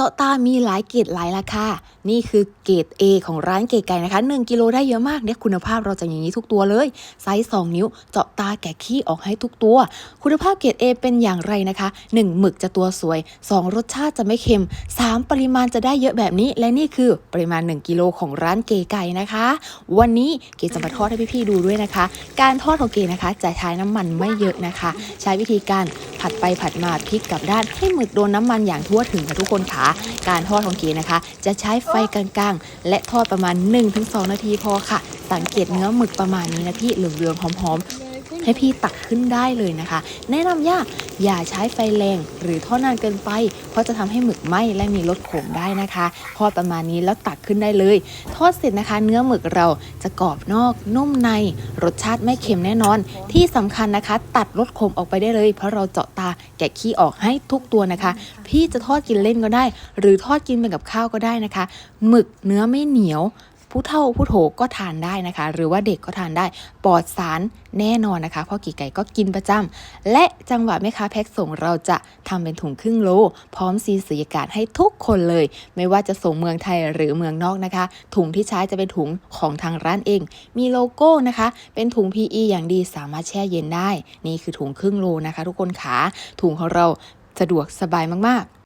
เจาะตามีหลายเกรดหลายราคา นี่คือเกรด A ของร้านเก๋ไก่นะคะ 1 กิโลได้เยอะมากเนี่ยคุณภาพเราจะอย่างนี้ทุกตัวเลย ไซส์ 2 นิ้ว เจาะตาแกะขี้ออกให้ทุกตัว คุณภาพเกรด A เป็นอย่างไรนะคะ 1 หมึกจะตัวสวย 2 รสชาติจะไม่เค็ม 3 ปริมาณจะได้เยอะแบบนี้ และนี่คือปริมาณ 1 กิโลของร้านเก๋ไก่นะคะ วันนี้เก๋จะมาทอดให้พี่ๆดูด้วยนะคะ การทอดของเก๋นะคะจะใช้น้ำมันไม่เยอะนะคะ ใช้วิธีการ ผัดไปผัดมาพลิกกลับด้านให้หมึกโดนน้ำมันอย่างทั่วถึงค่ะทุกคนค่ะการทอดของเก๋นะคะ จะใช้ไฟกลางๆ และทอดประมาณ 1-2 นาทีพอค่ะ สังเกตเนื้อหมึกประมาณนี้นะพี่เหลืองๆหอมๆ ให้พี่ตักขึ้นได้เลยนะคะ แนะนำย่าอย่าใช้ไฟแรง หรือทอดนานเกินไป เพราะจะทำให้หมึกไหม้และมีรสขมได้นะคะทอดประมาณนี้แล้วตักขึ้นได้เลย ทอดเสร็จนะคะ เนื้อหมึกเราจะกรอบนอกนุ่มใน รสชาติไม่เค็มแน่นอน ที่สำคัญนะคะ ตัดรสขมออกไปได้เลย เพราะเราเจาะตาแกะขี้ออกให้ทุกตัวนะคะ พี่จะทอดกินเล่นก็ได้ หรือทอดกินเป็นกับข้าวก็ได้นะคะ หมึกเนื้อไม่เหนียว ผู้เฒ่าผู้โถก็ทานได้นะคะ หรือว่าเด็กก็ทานได้ปลอดสารแน่นอนนะคะเพราะกี่ไก่ก็กินประจำและจังหวะแม่ค้าแพ็คส่งเราจะทำเป็นถุงครึ่งโล พร้อมซีสุญญากาศให้ทุกคนเลย ไม่ว่าจะส่งเมืองไทยหรือเมืองนอกนะคะ ถุงที่ใช้จะเป็นถุงของทางร้านเอง มีโลโก้นะคะ เป็นถุง PE อย่างดีสามารถแช่เย็นได้ นี่คือถุงครึ่งโลนะคะ ทุกคนขาถุงของเราสะดวกสบายมากๆ